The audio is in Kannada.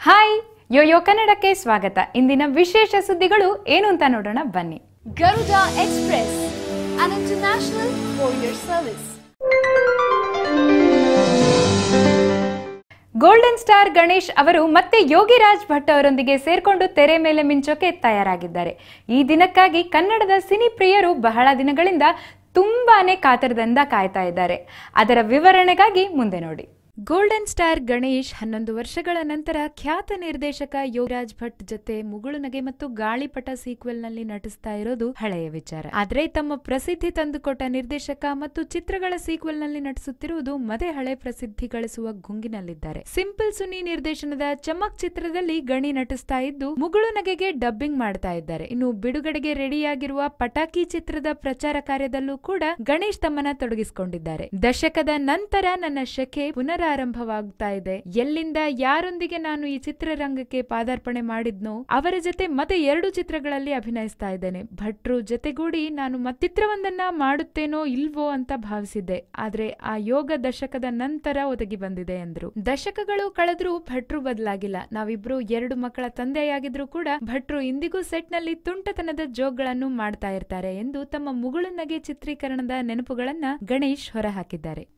ಹಾಯ್ ಯೋಯೋ ಕನ್ನಡಕ್ಕೆ ಸ್ವಾಗತ. ಇಂದಿನ ವಿಶೇಷ ಸುದ್ದಿಗಳು ಏನು ಅಂತ ನೋಡೋಣ ಬನ್ನಿ. Garuda express an international service. Golden star Ganesh ಅವರು ಮತ್ತೆ ಯೋಗಿರಾಜ್ ಭಟ್ ಅವರೊಂದಿಗೆ ಸೇರ್ಕೊಂಡು ತೆರೆ ಮೇಲೆ ಮಿಂಚೋಕೆ ತಯಾರಾಗಿದ್ದಾರೆ. ಈ ದಿನಕ್ಕಾಗಿ ಕನ್ನಡದ ಸಿನಿ ಪ್ರಿಯರು ಬಹಳ ದಿನಗಳಿಂದ ತುಂಬಾನೇ ಕಾತರದಿಂದ ಕಾಯ್ತಾ ಇದ್ದಾರೆ. ಅದರ ವಿವರಣೆಗಾಗಿ ಮುಂದೆ ನೋಡಿ. ಗೋಲ್ಡನ್ ಸ್ಟಾರ್ ಗಣೇಶ್ ಹನ್ನೊಂದು ವರ್ಷಗಳ ನಂತರ ಖ್ಯಾತ ನಿರ್ದೇಶಕ ಯೋಗರಾಜ್ ಭಟ್ ಜೊತೆ ಮುಗುಳು ನಗೆ ಮತ್ತು ಗಾಳಿಪಟ ಸೀಕ್ವೆಲ್ನಲ್ಲಿ ನಟಿಸ್ತಾ ಇರೋದು ಹಳೆಯ ವಿಚಾರ. ಆದ್ರೆ ತಮ್ಮ ಪ್ರಸಿದ್ಧಿ ತಂದುಕೊಟ್ಟ ನಿರ್ದೇಶಕ ಮತ್ತು ಚಿತ್ರಗಳ ಸೀಕ್ವೆಲ್ನಲ್ಲಿ ನಟಿಸುತ್ತಿರುವುದು ಮತ್ತೆ ಹಳೆ ಪ್ರಸಿದ್ಧಿ ಗಳಿಸುವ ಗುಂಗಿನಲ್ಲಿದ್ದಾರೆ. ಸಿಂಪಲ್ ಸುನಿ ನಿರ್ದೇಶನದ ಚಮಕ್ ಚಿತ್ರದಲ್ಲಿ ಗಣಿ ನಟಿಸ್ತಾ ಇದ್ದು ಮುಗುಳು ನಗೆಗೆ ಡಬ್ಬಿಂಗ್ ಮಾಡ್ತಾ ಇದ್ದಾರೆ. ಇನ್ನು ಬಿಡುಗಡೆಗೆ ರೆಡಿಯಾಗಿರುವ ಪಟಾಕಿ ಚಿತ್ರದ ಪ್ರಚಾರ ಕಾರ್ಯದಲ್ಲೂ ಕೂಡ ಗಣೇಶ್ ತಮ್ಮನ ತೊಡಗಿಸಿಕೊಂಡಿದ್ದಾರೆ. ದಶಕದ ನಂತರ ನನ್ನ ಶಕೆ ಪುನರಾರಂಭವಾಗ್ತಾ ಇದೆ ಎಲ್ಲಿಂದ ಯಾರೊಂದಿಗೆ ನಾನು ಈ ಚಿತ್ರರಂಗಕ್ಕೆ ಪಾದಾರ್ಪಣೆ ಮಾಡಿದ್ನೋ, ಅವರ ಜೊತೆ ಮತ್ತೆ ಎರಡು ಚಿತ್ರಗಳಲ್ಲಿ ಅಭಿನಯಿಸ್ತಾ ಇದ್ದೇನೆ ಭಟ್ರು ಜೊತೆಗೂಡಿ ನಾನು ಮತ್ತಿತ್ರವೊಂದನ್ನ ಮಾಡುತ್ತೇನೋ ಇಲ್ವೋ ಅಂತ ಭಾವಿಸಿದ್ದೆ. ಆದ್ರೆ ಆ ಯೋಗ ದಶಕದ ನಂತರ ಒದಗಿ ಬಂದಿದೆ ಎಂದ್ರು. ದಶಕಗಳು ಕಳೆದ್ರೂ ಭಟ್ರು ಬದಲಾಗಿಲ್ಲ. ನಾವಿಬ್ರು ಎರಡು ಮಕ್ಕಳ ತಂದೆಯಾಗಿದ್ರು ಕೂಡ ಭಟ್ರು ಇಂದಿಗೂ ಸೆಟ್ನಲ್ಲಿ ತುಂಟತನದ ಜೋಕ್ಗಳನ್ನು ಮಾಡ್ತಾ ಇರ್ತಾರೆ ಎಂದು ತಮ್ಮ ಮುಗುಳು ನಗೆ ಚಿತ್ರೀಕರಣದ ನೆನಪುಗಳನ್ನ ಗಣೇಶ್ ಹೊರಹಾಕಿದ್ದಾರೆ.